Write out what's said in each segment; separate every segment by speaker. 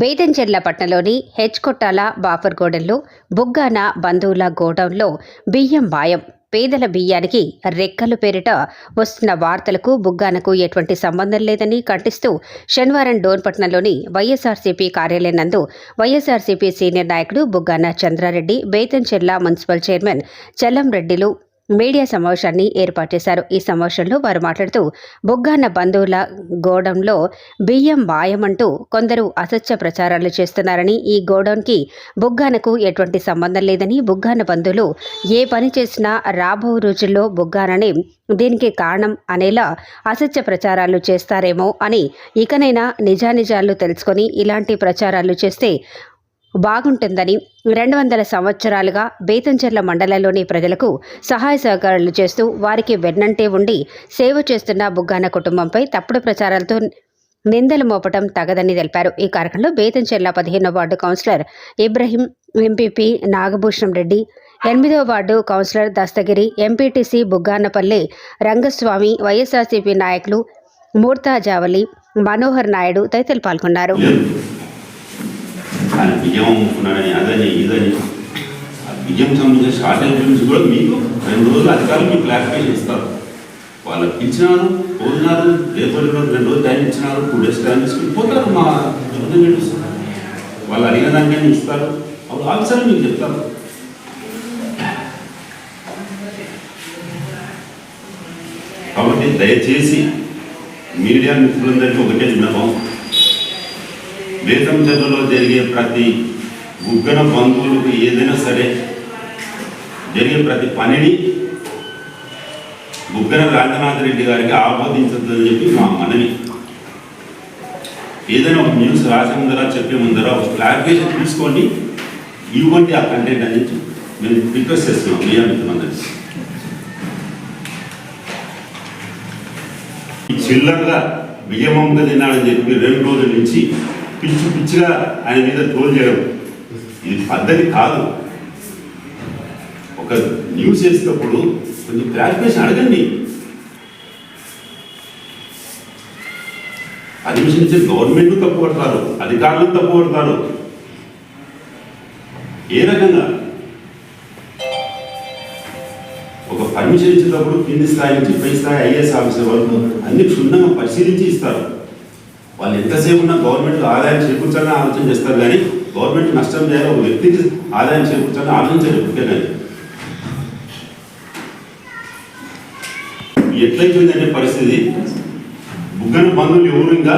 Speaker 1: బేతంచెర్ల పట్టణంలోని హెచ్కొట్టాల బాఫర్గూడెంలో బుగ్గాన బంధువుల గోడౌన్లో బియ్యం మాయం. పేదల బియ్యానికి రెక్కలు పేరిట వస్తున్న వార్తలకు బుగ్గానకు ఎటువంటి సంబంధం లేదని ఖండిస్తూ శనివారం డోన్పట్నంలోని వైఎస్ఆర్సీపీ కార్యాలయం నందు వైఎస్ఆర్సీపీ సీనియర్ నాయకుడు బుగ్గాన చంద్రారెడ్డి బేతంచెర్ల మున్సిపల్ చైర్మన్ చల్లంరెడ్డిలు మీడియా సమావేశాన్ని ఏర్పాటు చేశారు. ఈ సమావేశంలో వారు మాట్లాడుతూ బుగ్గాన్న బంధువుల గోడంలో బియ్యం మాయమంటూ కొందరు అసత్య ప్రచారాలు చేస్తున్నారని ఈ గోడౌన్కి బుగ్గానకు ఎటువంటి సంబంధం లేదని బుగ్గాన బంధువులు ఏ పని చేసినా రాబో రోజుల్లో బుగ్గాననే దీనికి కారణం అనేలా అసత్య ప్రచారాలు చేస్తారేమో అని ఇకనైనా నిజానిజాలు తెలుసుకొని ఇలాంటి ప్రచారాలు చేస్తే బాగుంటుందని రెండు వందల సంవత్సరాలుగా బేతంచెర్ల మండలంలోని ప్రజలకు సహాయ సహకారాలు చేస్తూ వారికి వెన్నంటే ఉండి సేవ చేస్తున్న బుగ్గాన కుటుంబంపై తప్పుడు ప్రచారాలతో నిందలు మోపటం తగదని తెలిపారు. ఈ కార్యక్రమంలో బేతంచెర్ల పదిహేనో ward councillor Ibrahim MPP Nagabhushanam Reddy ఎనిమిదవ ward councillor Dastagiri MPTC Bugganapalli Rangaswamy YSRCP నాయకులు మూర్తా జావలి మనోహర్ నాయుడు తదితరులు పాల్గొన్నారు.
Speaker 2: ఆయన బియ్యం అమ్ముకున్నాడని అదని ఇదని ఆ బియ్యం సంబంధించిన షార్టేజ్ గురించి కూడా మీకు రెండు రోజులు అధికారులు మీకు క్లారిఫికేషన్ ఇస్తారు వాళ్ళు ఇచ్చినారు పోతున్నారు రేపటి రెండు రోజులు టైం ఇచ్చినారు టూ డేస్ టైం తీసుకుని పోతారు మా గవర్నమెంట్ ఇస్తారు వాళ్ళు అడిగిన దానికైనా ఇస్తారు అప్పుడు ఆఫీసర్ మీకు చెప్తారు కాబట్టి దయచేసి మీడియా మిత్రులందరికీ ఒకటే విన్నపం వేతం చదువులో జరిగే ప్రతి గుగ్గన బంధువులకు ఏదైనా సరే జరిగే ప్రతి పనిని బుగ్గన రాజనాథ్ రెడ్డి గారికి ఆమోదించద్దని చెప్పి మా మనవి. ఏదైనా ఒక న్యూస్ రాసే ముందరా చెప్పే ముందర ఒక క్లారిఫికేషన్ తీసుకోండి. ఇవ్వండి ఆ కంటెంట్ అని చెప్పి మేము రిక్వెస్ట్ చేస్తున్నాం. మీ మిత్రులందరికీ చిల్లరగా బియ్యమంగా తిన్నాడని చెప్పి రెండు రోజుల నుంచి పిచ్చి పిచ్చిగా ఆయన మీద ట్రోల్ చేయడం. ఇది పద్ధతి కాదు. ఒక న్యూస్ చేసేటప్పుడు కొంచెం క్లారిఫికేషన్ అడగండి. అడ్మిషన్ ఇచ్చే గవర్నమెంట్ తప్పు పడతారు అధికారులు తప్పు పడతారు. ఏ రకంగా? ఒక పర్మిషన్ ఇచ్చేటప్పుడు కింది స్థాయి నుంచి పై స్థాయి ఐఏఎస్ ఆఫీసర్ వరకు అన్ని క్షుణ్ణంగా పరిశీలించి ఇస్తారు. వాళ్ళు ఎంతసేపు ఉన్నా గవర్నమెంట్ ఆదాయం చేకూర్చాలని ఆలోచన చేస్తారు కానీ గవర్నమెంట్ నష్టం చేయాలి ఒక వ్యక్తికి ఆదాయం చేకూర్చాలని ఆలోచించారు ఇప్పటికే కానీ ఎట్లయిపోయిందంటే పరిస్థితి? బుగ్గన పనులు ఎవరు ఇంకా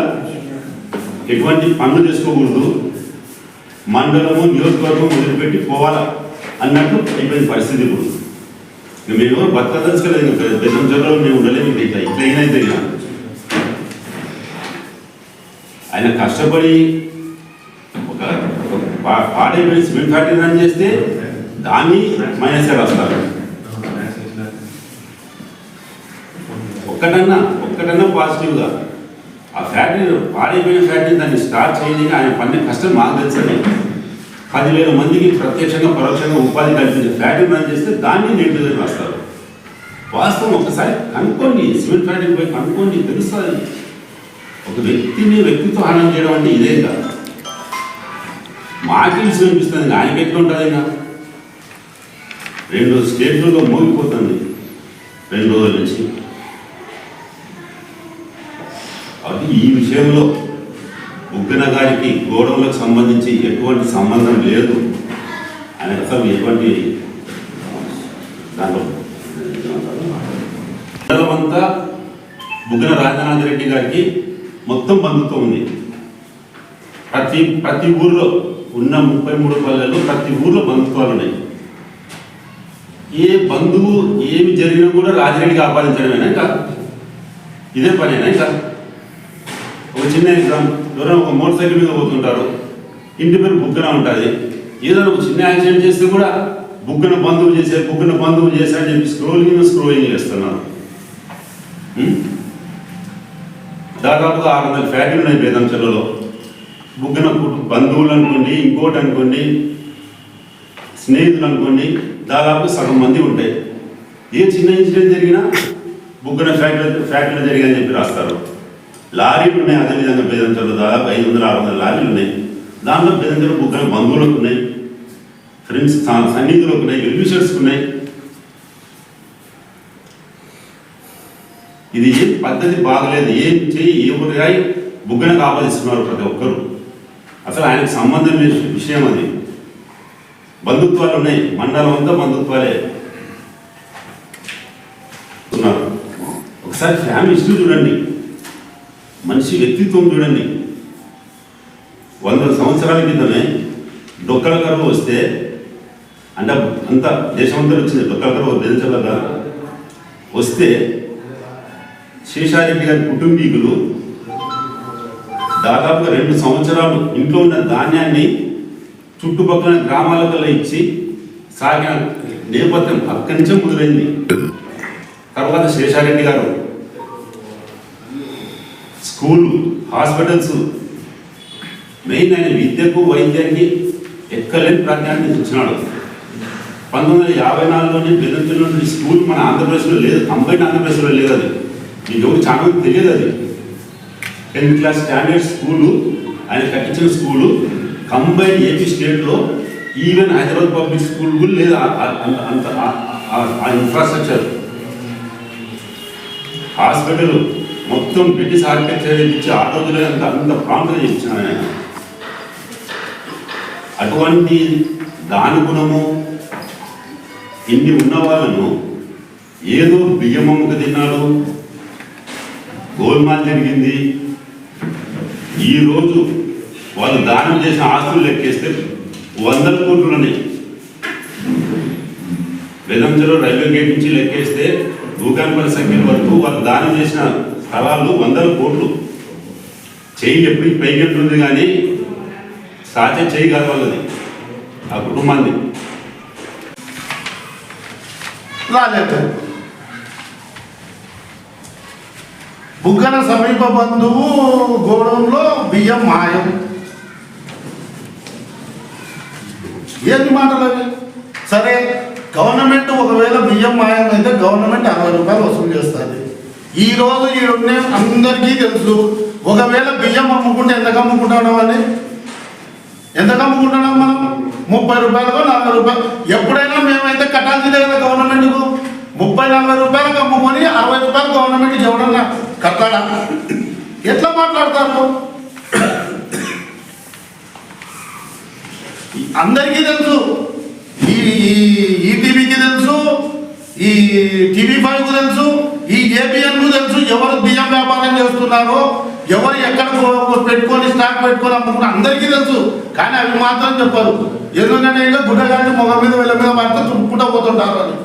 Speaker 2: ఎటువంటి పనులు చేసుకోకూడదు. మండలము నియోజకవర్గం వదిలిపెట్టి పోవాలా అన్నట్టు అయిపోయిన పరిస్థితి ఇప్పుడు. మేము ఎవరు బతకదలుచుకోలేదు ఇంకా బెల్లం జిల్లాలో మేము ఉండలేము ఇట్లా ఇట్లయినా అయితే ఇక. ఆయన కష్టపడి ఒక పాడే పాడైపోయిన సిమెంట్ ఫ్యాక్టరీ రన్ చేస్తే దాన్ని మైనస్ వస్తారు ఒక్కటన్నా ఒక్కటన్నా పాజిటివ్గా. ఆ ఫ్యాక్టరీ పాడైపోయిన ఫ్యాక్టరీ దాన్ని స్టార్ట్ చేయడానికి ఆయన పని కష్టం మాకు తెలుసని పదివేల మందికి ప్రత్యక్షంగా పరోక్షంగా ఉపాధి కల్పించే ఫ్యాక్టరీ రన్ చేస్తే దాన్ని నెగిటివ్గా రాస్తారు. వాస్తవం ఒకసారి కనుక్కోండి సిమెంట్ ఫ్యాక్టరీ పోయి కనుక్కోండి తెలుస్తుంది. ఒక వ్యక్తిని వ్యక్తిత్వ హనం చేయడం అంటే ఇదే కాదు. మాకు తెలిసి వినిపిస్తుంది ఆయనకి ఎట్లా ఉంటుంది ఇంకా రెండు స్టేట్లలో మోగిపోతుంది రెండు రోజుల నుంచి. కాబట్టి ఈ విషయంలో ఉగ్గిన గారికి గోడౌన్లకు సంబంధించి ఎటువంటి సంబంధం లేదు ఆయన అసలు ఎటువంటి దాంట్లో అంతా బుగ్గన రాజనాథ రెడ్డి గారికి మొత్తం బంధుతో ఉంది. ప్రతి ప్రతి ఊర్లో ఉన్న ముప్పై మూడు పల్లెల్లో ప్రతి ఊర్లో బంధుత్వాలు ఉన్నాయి. ఏ బంధువు ఏమి జరిగినా కూడా రాజరెడ్డికి ఆపాదించడమేనా ఇంకా? ఇదే పనేనా ఇంకా? ఒక చిన్న ఎగ్జాంపుల్ ఎవరైనా ఒక మోటార్ సైకిల్ మీద పోతుంటారు ఇంటి పేరు బుగ్గన ఉంటుంది. ఏదైనా ఒక చిన్న యాక్సిడెంట్ చేస్తే కూడా బుగ్గన బంధువు చేశారు బుగ్గన బంధువు చేశా అని చెప్పి స్క్రోలింగ్ స్క్రోలింగ్ చేస్తున్నారు. దాదాపుగా ఆరు వందల ఫ్యాక్టరీలు ఉన్నాయి బేదంచెలలో బుగ్గన బంధువులు అనుకోండి ఇంకోటి అనుకోండి స్నేహితులు అనుకోండి దాదాపు సగం మంది ఉంటాయి. ఏ చిన్న ఇన్సిడెంట్ జరిగినా బుగ్గన ఫ్యాక్టరీ ఫ్యాక్టరీలో జరిగాయని చెప్పి రాస్తారు. లారీలు ఉన్నాయి అదేవిధంగా బేదంచెలో దాదాపు ఐదు వందల ఆరు వందల లారీలు ఉన్నాయి. దాంట్లో బెదంజలు బుగ్గన బంధువులకు ఉన్నాయి ఫ్రెండ్స్ సన్నిధులకు ఉన్నాయి వెల్యూషర్స్కి ఉన్నాయి. ఇది ఏ పద్ధతి బాగలేదు ఏం చేయి ఏ ఊరిగాయి బుగ్గనకు ఆపాదిస్తున్నారు ప్రతి ఒక్కరు. అసలు ఆయనకు సంబంధం విషయం అది. బంధుత్వాలు ఉన్నాయి. మండలం అంతా బంధుత్వాలే. ఉన్నారు. ఒకసారి ఫ్యామిలీ హిస్టరీ చూడండి. మనిషి వ్యక్తిత్వం చూడండి. వంద సంవత్సరాల క్రితమే డొక్కల కరువు వస్తే అంటే అంత దేశమంతా వచ్చింది. డొక్కల కరువు బెదించగలరా వస్తే శేషారెడ్డి గారి కుటుంబీకులు దాదాపుగా రెండు సంవత్సరాలు ఇంట్లో ఉన్న ధాన్యాన్ని చుట్టుపక్కల గ్రామాలకు ఇచ్చి సాగిన నేపథ్యం అక్కడి నుంచే మొదలైంది. తర్వాత శేషారెడ్డి గారు స్కూలు హాస్పిటల్స్ మెయిన్ ఆయన విద్యకు వైద్యానికి ఎక్కలేని ప్రాధాన్యత ఇచ్చినాడు పంతొమ్మిది వందల యాభై నాలుగులోనే బెదంతుల్లో నుండి స్కూల్ మన ఆంధ్రప్రదేశ్లో లేదు కంబైన్ ఆంధ్రప్రదేశ్లో లేదు అది. మీకు ఎవరు చాలా మంది తెలియదు అది. టెన్త్ క్లాస్ స్టాండర్డ్ స్కూలు ఆయన కట్టించిన స్కూలు కంబైన్ ఏపీ స్టేట్లో ఈవెన్ హైదరాబాద్ పబ్లిక్ స్కూల్ కూడా లేదు అంత ఆ- ఇన్ఫ్రాస్ట్రక్చర్ హాస్పిటల్ మొత్తం బ్రిటిష్ ఆర్కిటెక్చర్ ఇచ్చి ఆ రోజులే అంత అంత ప్రాంతం ఇచ్చిన ఆయన. అటువంటి దాని గుణము ఇన్ని ఉన్న వాళ్ళను ఏదో బియ్యం అమ్ముకు తిన్నాడు గోల్మాల్ జరిగింది. ఈరోజు వాళ్ళు దానం చేసిన ఆస్తులు లెక్కేస్తే వందల కోట్లు ఉన్నాయి. వెదంచలో రైల్వే గేట్ నుంచి లెక్కేస్తే దూకాన్పల్లి సంఖ్యల వరకు వాళ్ళు దానం చేసిన స్థలాలు వందల కోట్లు. చేయి ఎప్పుడు పైకెట్టుంది కానీ సాధ్య చేయగల వాళ్ళది. ఆ కుటుంబాన్ని.
Speaker 3: రాలేదు బుగ్గన సమీప బంధువు గోడంలో బియ్యం మాయం. ఏంటి మాటలు అవి? సరే గవర్నమెంట్ ఒకవేళ బియ్యం మాయం అయితే గవర్నమెంట్ అరవై రూపాయలు వసూలు చేస్తుంది. ఈ రోజు ఈ ఉండే అందరికీ తెలుసు ఒకవేళ బియ్యం అమ్ముకుంటే ఎంతకు అమ్ముకుంటున్నాం అని? ఎంతకు అమ్ముకుంటున్నాం మనం? ముప్పై రూపాయలకు నలభై రూపాయలు ఎప్పుడైనా మేమైతే కట్టాల్సిందే కదా గవర్నమెంట్కు? ముప్పై నలభై రూపాయలకు అమ్ముకొని అరవై రూపాయలు గవర్నమెంట్కి ఎవడన్నా కట్టాడా ఎట్లా మాట్లాడతారు? అందరికీ తెలుసు. ఈ ఈటీవీకి తెలుసు. ఈ టీవీ ఫైవ్కు తెలుసు. ఈ ఏబిఎన్కు తెలుసు. ఎవరు బియ్యం వ్యాపారం చేస్తున్నారో ఎవరు ఎక్కడ పెట్టుకొని స్టాక్ పెట్టుకొని అమ్ముకున్న అందరికీ తెలుసు. కానీ అవి మాత్రం చెప్పరు. ఎందుకంటే గుడ్డగాడి మొగ మీద వెళ్ళ మీద పడితే తుప్పుకుంటూ పోతుంటారు అని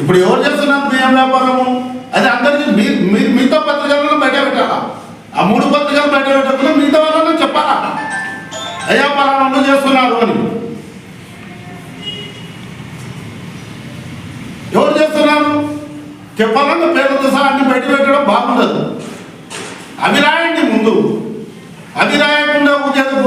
Speaker 3: ఇప్పుడు ఎవరు చేస్తున్నారు బియ్యం వ్యాపారము? అది అందరికీ మీ మీ- మిగతా పత్రికలను బయట పెట్టాలా? ఆ మూడు పత్రికలు బయట పెట్టకుండా మిగతా వాళ్ళని చెప్పాలా? అయ్యా పలానా చేస్తున్నారు అని. ఎవరు చేస్తున్నారు? చెప్పాలన్న పేర్లతో సహా అన్ని బయట పెట్టడం బాగుండదు. అవి రాయండి ముందు అవి రాయకుండా ఊకేదో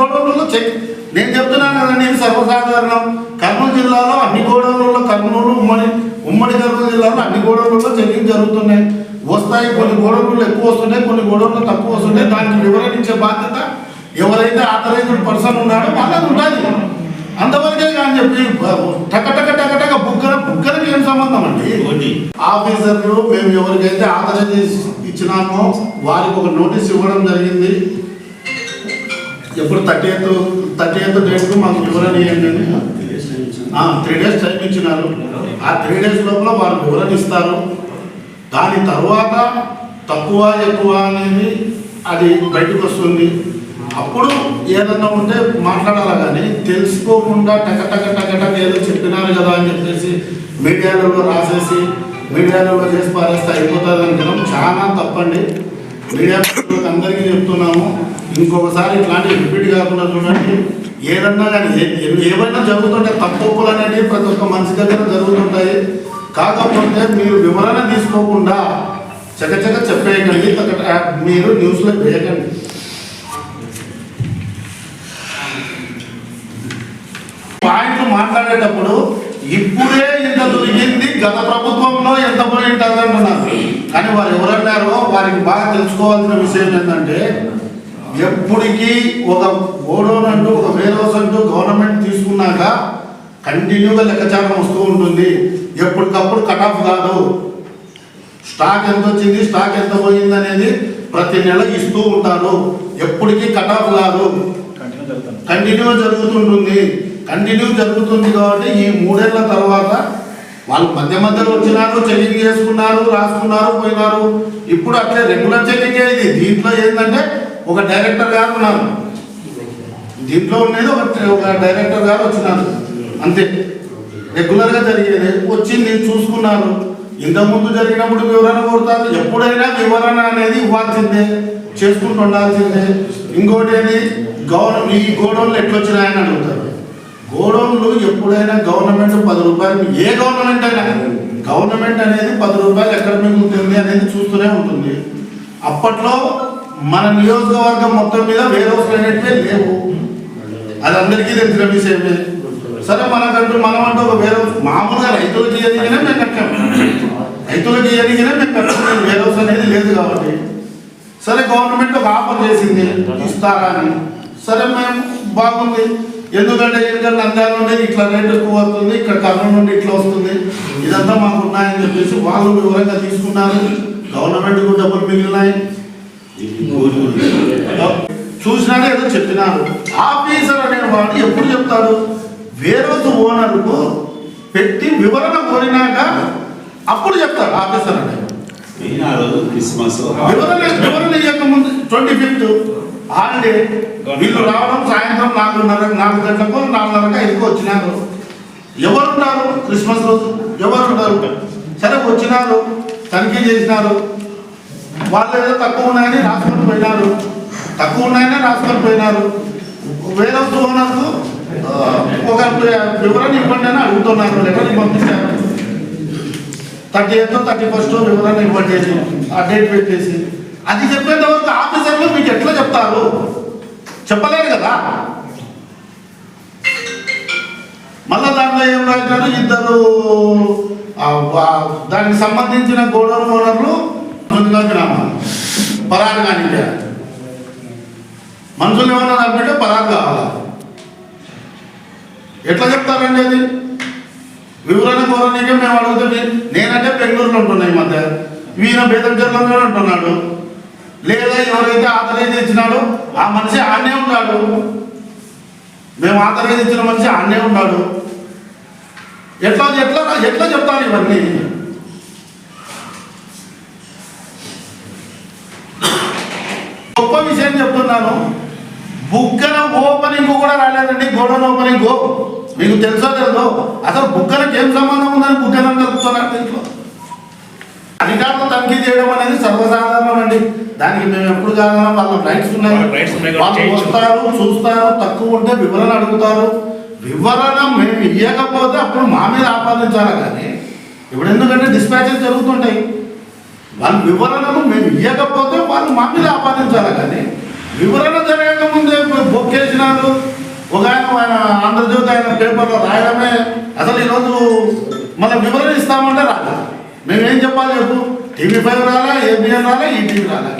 Speaker 3: నేను చెప్తున్నాను కదా నేను సర్వసాధారణం. జిల్లాలో అన్ని గోడౌన్లలో కర్నూలు ఉమ్మడి ఉమ్మడి కర్నూలు జిల్లాలో అన్ని గోడౌన్లలో చెకింగ్ జరుగుతున్నాయి. వస్తాయి కొన్ని గోడౌన్లు ఎక్కువ వస్తున్నాయి కొన్ని గోడౌన్లు తక్కువ వస్తున్నాయి. దానికి వివరణ ఇచ్చే బాధ్యత ఎవరైతే ఆథరైజ్డ్ పర్సన్ ఉన్నాడో వాళ్ళది ఉంటుంది అంతవరకే కానీ చెప్పి టక టక టక టక బుగ్గన బుగ్గనకి ఏం సంబంధం అండి? ఆఫీసర్లు మేము ఎవరికైతే ఆథరైజ్ ఇచ్చినామో వారికి ఒక నోటీస్ ఇవ్వడం జరిగింది. ఎప్పుడు థర్టీ ఎయిత్ థర్టీ ఎయిత్ డేట్కు మాకు వివరణ ఇవ్వండి. త్రీ డేస్ టైం ఇచ్చినారు. ఆ త్రీ డేస్ లోపల వారు వివరణిస్తారు. దాని తర్వాత తక్కువ ఎక్కువ అనేది అది బయటకు వస్తుంది. అప్పుడు ఏదన్నా ఉంటే మాట్లాడాలి కానీ తెలుసుకోకుండా టక టక టక టక ఏదో చెప్పినారు కదా అని చెప్పేసి మీడియాలలో రాసేసి మీడియాలలో చేసి పారేస్తే అయిపోతుంది అనుకోవడం చాలా తప్పండి. మీడియా అందరికీ చెప్తున్నాము. ఇంకొకసారి ఇట్లాంటి రిపీట్ కాకుండా చూడండి. ఏదన్నా కానీ ఏమైనా ఏవైనా జరుగుతుంటే తప్పులు అనేవి ప్రతి ఒక్క మనిషి దగ్గర జరుగుతుంటాయి. కాకపోతే మీరు వివరణ తీసుకోకుండా చకచక చెప్పేయకండి. మీరు న్యూస్లో వేయకండి. పాయింట్లు మాట్లాడేటప్పుడు ఇప్పుడే ఇంత దొరికింది గత ప్రభుత్వంలో ఎంత పోయి అంటున్నారు. కానీ వారు ఎవరన్నారో వారికి బాగా తెలుసుకోవాల్సిన విషయం ఏంటంటే ఎప్పటికీ ఒక గోడౌన్ అంటూ ఒక వేర్ హౌస్ అంటూ గవర్నమెంట్ తీసుకున్నాక కంటిన్యూగా లెక్కచారం వస్తూ ఉంటుంది. ఎప్పటికప్పుడు కట్ ఆఫ్ కాదు. స్టాక్ ఎంత వచ్చింది స్టాక్ ఎంత పోయింది అనేది ప్రతి నెల ఇస్తూ ఉంటారు. ఎప్పటికీ కట్ ఆఫ్ కాదు.
Speaker 4: కంటిన్యూ
Speaker 3: జరుగుతుంటుంది. కంటిన్యూ జరుగుతుంది కాబట్టి ఈ మూడేళ్ళ తర్వాత వాళ్ళు మధ్య మధ్యలో వచ్చినారు చెల్లింగ్ చేసుకున్నారు రాసుకున్నారు పోయినారు. ఇప్పుడు అట్లే రెగ్యులర్ చెల్లింగ్ ఇది. దీంట్లో ఏంటంటే ఒక డైరెక్టర్ గారు ఉన్నారు. దీంట్లో ఉండేది ఒక ఒక డైరెక్టర్ గారు వచ్చినారు. అంతే. రెగ్యులర్గా జరిగేది. వచ్చింది చూసుకున్నారు ఇంతకుముందు జరిగినప్పుడు వివరణ కోరుతారు. ఎప్పుడైనా వివరణ అనేది ఇవ్వాల్సిందే. చేసుకుంటూ ఉండాల్సిందే ఇంకోటి ఏది? గవర్న ఈ గోడౌన్లు ఎట్లొచ్చినాయని అడుగుతారు. గోడౌన్లు ఎప్పుడైనా గవర్నమెంట్ పది రూపాయలు ఏ గవర్నమెంట్ అయినా. గవర్నమెంట్ అనేది పది రూపాయలు ఎక్కడ మిగులుతుంది అనేది చూస్తూనే ఉంటుంది. అప్పట్లో మన నియోజకవర్గం మొత్తం మీద వేరే అనేటివే లేవు. అది అందరికీ తెలిసిన విషయమే సరే మనకంటూ మనం అంటూ ఒక వేరే మామూలుగా రైతులు ఎదిగినా మేము కట్టాం. రైతులకి ఎదిగినా మేము కట్టాం. వేరే అనేది లేదు కాబట్టి. సరే గవర్నమెంట్ ఒక ఆఫర్ చేసింది. ఇస్తారా అని. సరే మేము బాగుంది. ఎందుకంటే ఎందుకంటే నంద్యాల నుండి ఇట్లా రేట్ ఎక్కువ వస్తుంది ఇక్కడ కర్నూలు నుండి ఇట్లా వస్తుంది. ఇదంతా మాకు ఉన్నాయని చెప్పేసి వాళ్ళు వివరంగా తీసుకున్నారు. గవర్నమెంట్కు డబ్బులు మిగిలినాయి.
Speaker 2: ఉంది.
Speaker 3: చూసినాడే ఏదో చెప్పినారు. ఆఫీసర్ అనేవాడు ఎప్పుడు చెప్తాడు? వేరొక ఓనర్కు పెట్టి వివరణ కోరినాక అప్పుడు చెప్తాడు ఆఫీసర్
Speaker 2: ఆ రోజు క్రిస్మస్.
Speaker 3: వివరణ వివరణ ట్వంటీ ఫిఫ్త్ హాలిడే. వీళ్ళు రావడం సాయంత్రం నాలుగున్నర నాలుగు గంటలకు నాలుగున్నరకు ఐదుకు వచ్చినారు. ఎవరున్నారు క్రిస్మస్ రోజు? ఎవరు ఉంటారు సరే వచ్చినారు. తనిఖీ చేసినారు. వాళ్ళు ఏదో తక్కువ ఉన్నాయని రాసుకొని పోయినారు. తక్కువ ఉన్నాయని రాసుకొని పోయినారు. వేరే ఓనర్కు ఒక వివరణ ఇవ్వండి అని అడుగుతున్నారు. లెటర్ పంపించారు థర్టీ ఎయిత్ థర్టీ ఫస్ట్ వివరణ ఇవ్వండి. అని ఆ డేట్ పెట్టేసి. అది చెప్పేంత వరకు ఆఫీసర్లు మీకు ఎట్లా చెప్తారు? చెప్పలేరు కదా? మళ్ళా దాంట్లో ఏం రాశారు? ఇద్దరు దానికి సంబంధించిన గోడౌన్ ఓనర్లు ముందుగా గ్రామాలు. కానీ మనుషులు ఏమన్నా అనుకుంటే పరారు కావాలా? ఎట్లా చెప్తారండి అది? వివరణ కోరనీకే మేము అడుగుతుంది నేనంటే బెంగళూరులో ఉంటున్నా ఈ మధ్య. ఈయన బేదంచర్లోనే ఉంటున్నాడు. లేదా ఎవరైతే ఆథరైజ్ ఇచ్చినాడో ఆ మనిషి ఆడనే ఉన్నాడు. మేము ఆథరైజ్ ఇచ్చిన మనిషి ఆడనే ఉన్నాడు. ఎట్లా ఎట్లా ఎట్లా చెప్తాను ఇవన్నీ? గొప్ప విషయం చెప్తున్నాను. బుగ్గన ఓపెనింగ్ కూడా రాలేదండి గోడౌన్ ఓపెనింగ్. మీకు తెలుసో తెలుదో అసలు బుగ్గనకి ఏం సంబంధం ఉందని బుగ్గన కలుపుతున్నారు దీంట్లో? అధికారులు తనిఖీ చేయడం అనేది సర్వసాధారణం అండి దానికి మేము ఎప్పుడు కాదన్నా వాళ్ళ రైట్స్ ఉన్నాయి.
Speaker 4: వాళ్ళ.
Speaker 3: వస్తారు చూస్తారు తక్కువ ఉంటే వివరణ అడుగుతారు. వివరణ మేము ఇవ్వకపోతే అప్పుడు మా మీద ఆపాదించాలి కానీ? ఇప్పుడు ఎందుకంటే డిస్పాచెస్ జరుగుతుంటాయి. వాళ్ళ వివరణను మేము ఇవ్వకపోతే వాళ్ళు మా మీద ఆపాదించాలి కానీ వివరణ జరగకముందే బొక్కేసినారు. ఒక ఆయన ఆయన ఆంధ్రజ్యోతి ఆయన పేపర్లో రాయడమే అసలు ఈరోజు మన వివరణ ఇస్తామంటే రాలేదు మేమేం చెప్పాలి చెప్పు? టీవీ ఫైవ్ రాలా? ఏబిఎన్ రాలా? ఈటీవీ రాలా?